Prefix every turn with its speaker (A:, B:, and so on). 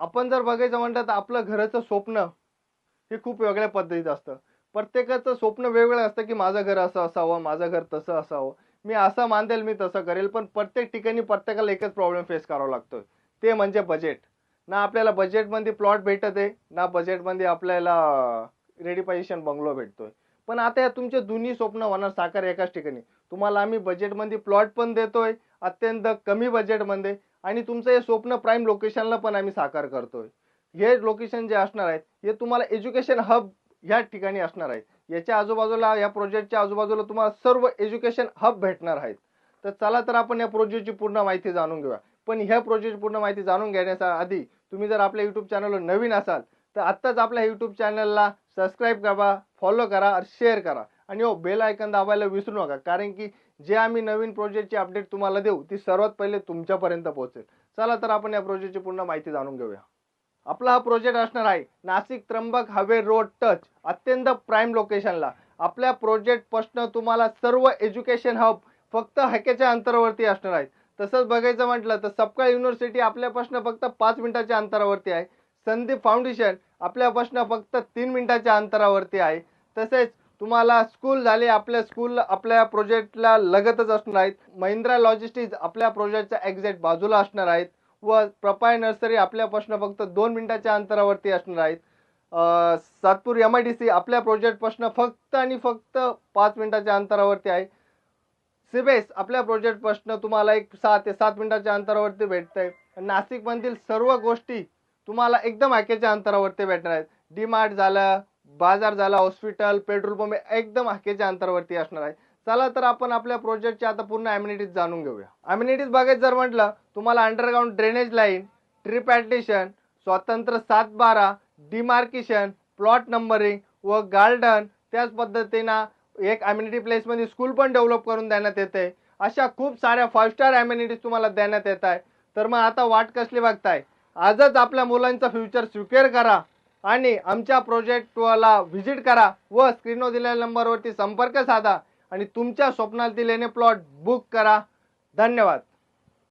A: आपण जर बघायचं म्हणतात तर आपलं घराचं स्वप्न हे खूप वेगळ्या पद्धतीचं असतं. प्रत्येकाचं स्वप्न वेगवेगळं असतं की माझं घर असं असावं माझं घर तसं असावं. मी असं मानदेल मी तसं करेल पण प्रत्येक ठिकाणी प्रत्येकाला एकच प्रॉब्लेम फेस करावा लागतो. ते म्हणजे बजेट ना आपल्याला बजेटमध्ये प्लॉट भेटत आहे ना बजेटमध्ये आपल्याला रेडी पोझिशन बंगलो भेटतोय. पण आता या तुमचे दोन्ही स्वप्न होणार साकार एकाच ठिकाणी. तुम्हाला आम्ही बजेटमध्ये प्लॉट पण देतोय अत्यंत कमी बजेटमध्ये आणि तुमचं हे स्वप्न प्राईम लोकेशनला पण आम्ही साकार करतोय. हे लोकेशन जे असणार आहेत हे तुम्हाला एज्युकेशन हब ह्या ठिकाणी असणार आहे याच्या आजूबाजूला या प्रोजेक्टच्या आजूबाजूला तुम्हाला सर्व एज्युकेशन हब भेटणार आहेत. तर चला तर आपण या प्रोजेक्टची पूर्ण माहिती जाणून घेऊया. पण ह्या प्रोजेक्टची पूर्ण माहिती जाणून घेण्याच्या आधी तुम्ही जर आपल्या यूट्यूब चॅनलवर नवीन असाल तर आत्ताच आपल्या यूट्यूब चॅनलला सबस्क्राईब करा फॉलो करा शेअर करा. आणि हो बेल आयकन दाबायला विसरू नका कारण की जे आम्ही नवीन प्रोजेक्टची अपडेट तुम्हाला देऊ ती सर्वात पहिले तुमच्यापर्यंत पोहोचेल. चला तर आपण या प्रोजेक्टची पूर्ण माहिती जाणून घेऊया. आपला हा प्रोजेक्ट असणार आहे नाशिक त्र्यंबक हवे रोड टच अत्यंत प्राईम लोकेशनला आपल्या प्रोजेक्टपासून तुम्हाला सर्व एज्युकेशन हब फक्त हॅकेच्या अंतरावरती असणार आहेत. तसंच बघायचं म्हटलं तर सपकाळ युनिव्हर्सिटी आपल्यापासून फक्त पाच मिनिटाच्या अंतरावरती आहे. संदीप फाउंडेशन आपल्यापासून फक्त तीन मिनिटाच्या अंतरावरती आहे. तसेच तुम्हाला स्कूल झाले आपल्या स्कूल आपल्या प्रोजेक्टला लगतच असणार आहेत. महिंद्रा लॉजिस्टिक्स आपल्या प्रोजेक्टच्या एक्झॅक्ट बाजूला असणार आहेत. व प्रपाय नर्सरी आपल्यापासून फक्त दोन मिनिटाच्या अंतरावरती असणार आहेत. Satpur M I D C आपल्या प्रोजेक्टपासून फक्त आणि फक्त पाच मिनिटाच्या अंतरावरती आहे. सिबेस आपल्या प्रोजेक्टपासून तुम्हाला एक सहा ते सात मिनिटाच्या अंतरावरती भेटतंय. नाशिकमधील सर्व गोष्टी तुम्हाला एकदम हाकेच्या अंतरावरती भेटणार आहेत. डी मार्ट झालं बाजार झाला हॉस्पिटल पेट्रोल पंप एकदम हाकेच्या अंतरावरती असणार आहे. चला तर आपण आपल्या प्रोजेक्टच्या आता पूर्ण अम्युनिटीज जाणून घेऊया. अम्युनिटीज बघायचं जर म्हटलं तुम्हाला underground drainage line trip addition स्वातंत्र्य सात बारा डिमार्केशन प्लॉट नंबरिंग व गार्डन त्याच पद्धतीनं एक अम्युनिटी प्लेसमध्ये स्कूल पण डेव्हलप करून देण्यात येते. अशा खूप साऱ्या फाईव्ह स्टार अम्युनिटीज तुम्हाला देण्यात येत आहे. तर मग आता वाट कसली बघताय? आजच आपल्या मुलांचा फ्युचर सिक्युअर करा आणि आमच्या प्रोजेक्टला व्हिजिट करा व स्क्रीनवर दिलेल्या नंबरवरती संपर्क साधा आणि तुमच्या स्वप्नातील लेणे प्लॉट बुक करा. धन्यवाद.